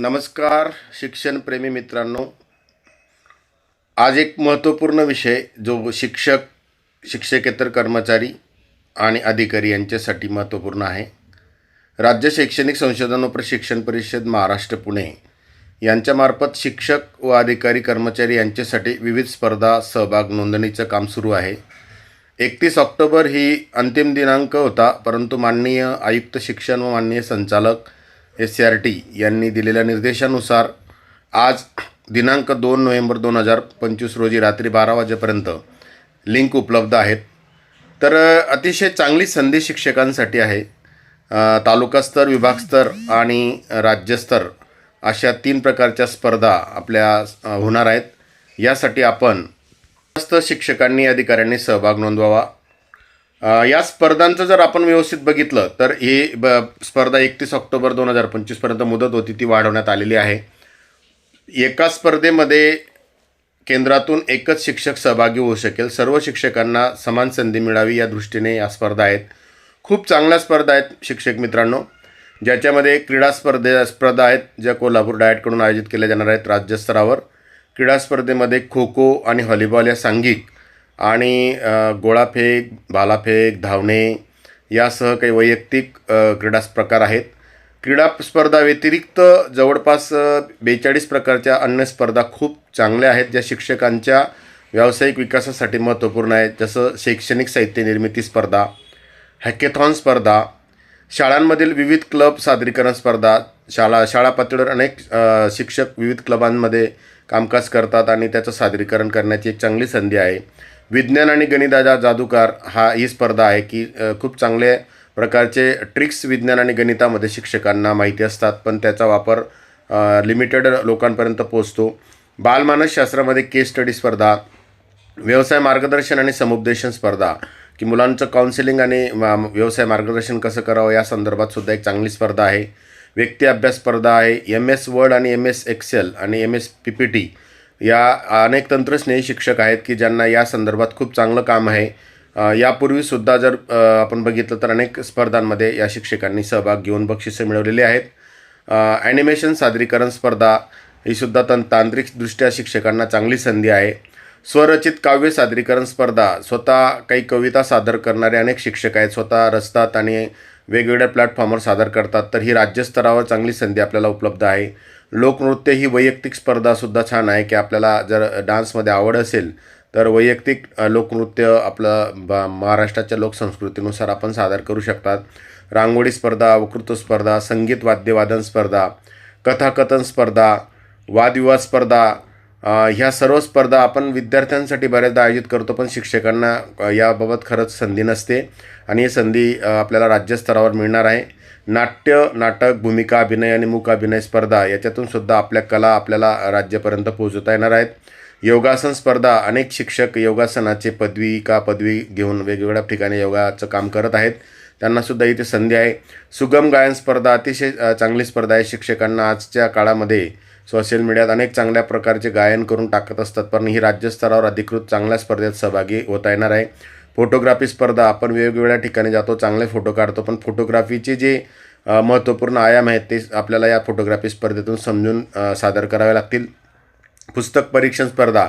नमस्कार शिक्षणप्रेमी मित्रांनो. आज एक महत्त्वपूर्ण विषय जो शिक्षक शिक्षकेतर कर्मचारी आणि अधिकारी यांच्यासाठी महत्त्वपूर्ण आहे. राज्य शैक्षणिक संशोधन व प्रशिक्षण परिषद महाराष्ट्र पुणे यांच्यामार्फत शिक्षक व अधिकारी कर्मचारी यांच्यासाठी विविध स्पर्धा सहभाग नोंदणीचं काम सुरू आहे. एकतीस ऑक्टोबर ही अंतिम दिनांक होता परंतु माननीय आयुक्त शिक्षण व माननीय संचालक एस सी आर टी यांनी दिलेल्या निर्देशानुसार आज दिनांक दोन नोव्हेंबर दोन हजार पंचवीस रोजी रात्री बारा वाजेपर्यंत लिंक उपलब्ध आहेत. तर अतिशय चांगली संधी शिक्षकांसाठी आहे. तालुकास्तर विभागस्तर आणि राज्यस्तर अशा तीन प्रकारच्या स्पर्धा आपल्या होणार आहेत. यासाठी आपण जास्त शिक्षकांनी अधिकाऱ्यांनी सहभाग नोंदवावा. या स्पर्धांचं जर आपण व्यवस्थित बघितलं तर ही ब स्पर्धा एकतीस ऑक्टोबर दोन हजार पंचवीसपर्यंत मुदत होती ती वाढवण्यात आलेली आहे. एका स्पर्धेमध्ये केंद्रातून एकच शिक्षक सहभागी होऊ शकेल. सर्व शिक्षकांना समान संधी मिळावी या दृष्टीने या स्पर्धा आहेत. खूप चांगल्या स्पर्धा आहेत शिक्षक मित्रांनो ज्याच्यामध्ये क्रीडा स्पर्धे स्पर्धा आहेत ज्या कोल्हापूर डायटकडून आयोजित केल्या जाणार आहेत राज्यस्तरावर. क्रीडा स्पर्धेमध्ये खो खो आणि व्हॉलीबॉल या सांघिक आणि गोळाफेक भालाफेक धावणे यासह काही वैयक्तिक क्रीडा प्रकार आहेत. क्रीडा स्पर्धा व्यतिरिक्त जवळपास बेचाळीस प्रकारच्या अन्य स्पर्धा खूप चांगल्या आहेत ज्या शिक्षकांच्या व्यावसायिक विकासासाठी महत्त्वपूर्ण आहेत. जसं शैक्षणिक साहित्य निर्मिती स्पर्धा हॅकेथॉन स्पर्धा शाळांमधील विविध क्लब सादरीकरण स्पर्धा शाळा शाळा पातळीवर अनेक शिक्षक विविध क्लबांमध्ये कामकाज करतात आणि त्याचं सादरीकरण करण्याची एक चांगली संधी आहे. विज्ञान आणि गणिताचा जादूकार हा ही स्पर्धा आहे की खूप चांगले प्रकारचे ट्रिक्स विज्ञान आणि गणितामध्ये शिक्षकांना माहिती असतात पण त्याचा वापर लिमिटेड लोकांपर्यंत पोचतो बालमानसशास्त्रामध्ये केस स्टडी स्पर्धा व्यवसाय मार्गदर्शन आणि समुपदेशन स्पर्धा की मुलांचं काउन्सिलिंग आणि व्यवसाय मार्गदर्शन कसं करावं या संदर्भात सुद्धा एक चांगली स्पर्धा आहे. व्यक्ती अभ्यास स्पर्धा आहे एम एस वर्ड आणि एम एस एक्सेल आणि M S P P T या अनेक तंत्रस्नेही शिक्षक आहेत की ज्यांना या संदर्भात खूप चांगलं काम आहे. यापूर्वीसुद्धा जर आपण बघितलं तर अनेक स्पर्धांमध्ये या शिक्षकांनी सहभाग घेऊन बक्षिसे मिळवलेली आहेत. ॲनिमेशन सादरीकरण स्पर्धा ही सुद्धा तं तांत्रिकदृष्ट्या शिक्षकांना चांगली संधी आहे. स्वरचित काव्य सादरीकरण स्पर्धा स्वतः काही कविता सादर करणारे अनेक शिक्षक आहेत स्वतः रचतात आणि वेगवेगळ्या प्लॅटफॉर्मवर सादर करतात. तर ही राज्यस्तरावर चांगली संधी आपल्याला उपलब्ध आहे. लोकनृत्य ही वैयक्तिक स्पर्धासुद्धा छान आहे की आपल्याला जर डान्समध्ये आवड असेल तर वैयक्तिक लोकनृत्य आपलं ब महाराष्ट्राच्या लोकसंस्कृतीनुसार आपण सादर करू शकतात. रांगोळी स्पर्धा वक्तृत्व स्पर्धा संगीत वाद्यवादन स्पर्धा कथाकथन स्पर्धा वादविवाद स्पर्धा ह्या सर्व स्पर्धा आपण विद्यार्थ्यांसाठी बऱ्याचदा आयोजित करतो पण शिक्षकांना याबाबत खरंच संधी नसते. आणि ही संधी आपल्याला राज्यस्तरावर मिळणार आहे. नाट्य नाटक भूमिका अभिनय आणि मूक अभिनय स्पर्धा याच्यातून सुद्धा आपल्या कला आपल्याला राज्यापर्यंत पोहोचवता येणार आहेत. योगासन स्पर्धा अनेक शिक्षक योगासनाचे पदवी का पदवी घेऊन वेगवेगळ्या ठिकाणी योगाचं काम करत आहेत. त्यांनासुद्धा इथे संधी आहे. सुगम गायन स्पर्धा अतिशय चांगली स्पर्धा आहे. शिक्षकांना आजच्या काळामध्ये सोशल मीडियात अनेक चांगल्या प्रकारचे गायन करून टाकत असतात पण ही राज्यस्तरावर अधिकृत चांगल्या स्पर्धेत सहभागी होता येणार आहे. फोटोग्राफी स्पर्धा आपण वेगवेगळ्या ठिकाणी जातो चांगले फोटो काढतो पण फोटोग्राफीचे जे महत्त्वपूर्ण आयाम आहेत ते आपल्याला या फोटोग्राफी स्पर्धेतून समजून सादर करावे लागतील. पुस्तक परीक्षण स्पर्धा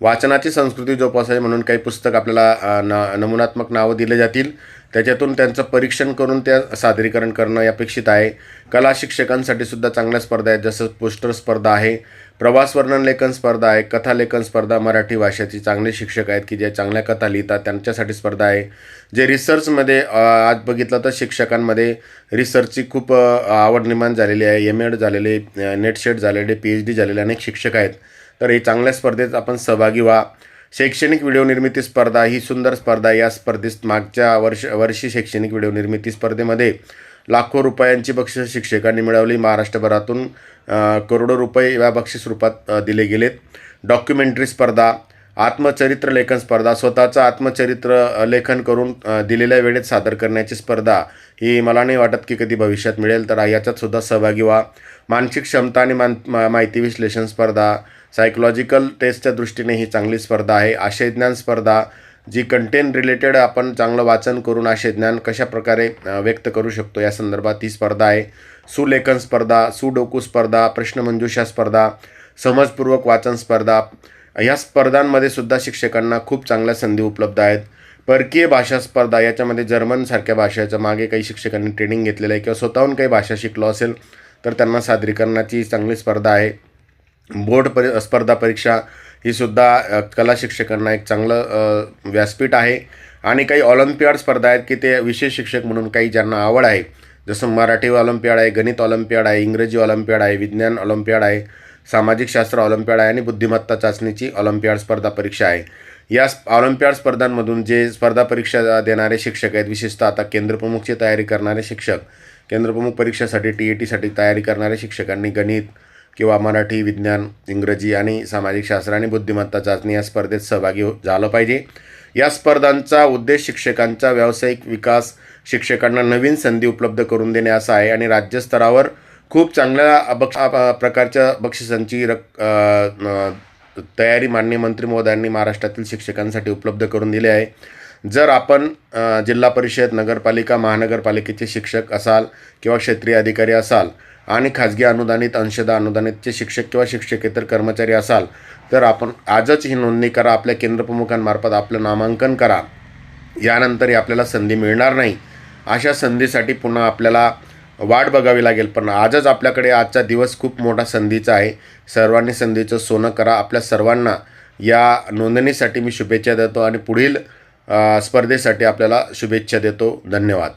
वाचनाची संस्कृती जोपासावी म्हणून काही पुस्तक आपल्याला न नमुनात्मक नावं दिले जातील. त्याच्यातून त्यांचं परीक्षण करून त्या सादरीकरण करणं अपेक्षित आहे. कला शिक्षकांसाठी सुद्धा चांगल्या स्पर्धा आहेत जसं पोस्टर स्पर्धा आहे प्रवास वर्णन लेखन स्पर्धा आहे कथा लेखन स्पर्धा मराठी भाषेची चांगले शिक्षक आहेत की जे चांगल्या कथा लिहितात त्यांच्यासाठी स्पर्धा आहे. जे रिसर्चमध्ये आज बघितलं तर शिक्षकांमध्ये रिसर्चची खूप आवड निर्माण झालेली आहे. एम एड झालेले नेटशेट झालेले पी एच डी झालेले अनेक शिक्षक आहेत. तर हे चांगल्या स्पर्धेत आपण सहभागी व्हा. शैक्षणिक व्हिडिओ निर्मिती स्पर्धा ही सुंदर स्पर्धा या स्पर्धेत मागच्या वर्ष वर्षी शैक्षणिक व्हिडिओ निर्मिती स्पर्धेमध्ये लाखो रुपयांची बक्षीस शिक्षकांनी मिळवली. महाराष्ट्रभरातून करोडो रुपये या बक्षीस रूपात दिले गेलेत. डॉक्युमेंटरी स्पर्धा आत्मचरित्र लेखन स्पर्धा स्वतःचं आत्मचरित्र लेखन करून दिलेल्या वेळेत सादर करण्याची स्पर्धा ही मला नाही वाटत की कधी भविष्यात मिळेल. तर याच्यातसुद्धा सहभागी व्हा. मानसिक क्षमता आणि मान माहिती विश्लेषण स्पर्धा सायकोलॉजिकल टेस्टच्या दृष्टीने ही चांगली स्पर्धा आहे. आशयज्ञान स्पर्धा जी कंटेंट रिलेटेड आपण चांगलं वाचन करून आशयज्ञान ज्ञान कशा प्रकारे व्यक्त करू शकतो या संदर्भात ही स्पर्धा आहे. सुलेखन स्पर्धा सुडोकू स्पर्धा प्रश्नमंजुषा स्पर्धा समजपूर्वक वाचन स्पर्धा ह्या स्पर्धांमध्ये सुद्धा शिक्षकांना खूप चांगल्या संधी उपलब्ध आहेत. परकीय भाषा स्पर्धा याच्यामध्ये जर्मनसारख्या भाषेच्या मागे काही शिक्षकांनी ट्रेनिंग घेतलेलं आहे किंवा स्वतःहून काही भाषा शिकलो असेल तर त्यांना सादरीकरणाची चांगली स्पर्धा आहे. बोर्ड परि स्पर्धा परीक्षा ही सुद्धा कला शिक्षकांना एक चांगलं व्यासपीठ आहे. आणि काही ऑलिम्पियाड स्पर्धा आहेत की ते विशेष शिक्षक म्हणून काही ज्यांना आवड आहे. जसं मराठी ऑलिम्पियाड आहे गणित ऑलिम्पियाड आहे इंग्रजी ऑलिम्पियाड आहे विज्ञान ऑलिम्पियाड आहे सामाजिक शास्त्र ऑलिम्पियाड आहे आणि बुद्धिमत्ता चाचणीची ऑलिम्पियाड स्पर्धा परीक्षा आहे. या ऑलिम्पियाड स्पर्धांमधून जे स्पर्धा परीक्षा देणारे शिक्षक आहेत विशेषतः आता केंद्रप्रमुखची तयारी करणारे शिक्षक केंद्रप्रमुख परीक्षेसाठी टी ई टीसाठी तयारी करणाऱ्या शिक्षकांनी गणित किंवा मराठी विज्ञान इंग्रजी आणि सामाजिक शास्त्र आणि बुद्धिमत्ता चाचणी या स्पर्धेत सहभागी हो- झालं पाहिजे. या स्पर्धांचा उद्देश शिक्षकांचा व्यावसायिक विकास शिक्षकांना नवीन संधी उपलब्ध करून देणे असा आहे आणि राज्यस्तरावर खूप चांगल्या बक्ष प्रकारच्या बक्षिसांची रक तयारी माननीय मंत्री महोदयांनी महाराष्ट्रातील शिक्षकांसाठी उपलब्ध करून दिली आहे. जर आपण जिल्हा परिषद नगरपालिका महानगरपालिकेचे शिक्षक असाल किंवा क्षेत्रीय अधिकारी असाल आणि खाजगी अनुदानित अंशदा अनुदानितचे शिक्षक किंवा शिक्षकेतर कर्मचारी असाल तर आपण आजच ही नोंदणी करा. आपल्या केंद्रप्रमुखांमार्फत आपलं नामांकन करा. यानंतरही आपल्याला संधी मिळणार नाही. अशा संधीसाठी पुन्हा आपल्याला वाट बघावी लागेल. पण आजच आपल्याकडे आजचा दिवस खूप मोठा संधीचा आहे. सर्वांनी संधीचं सोनं करा. आपल्या सर्वांना या नोंदणीसाठी मी शुभेच्छा देतो आणि पुढील स्पर्धेसाठी आपल्याला शुभेच्छा देतो. धन्यवाद.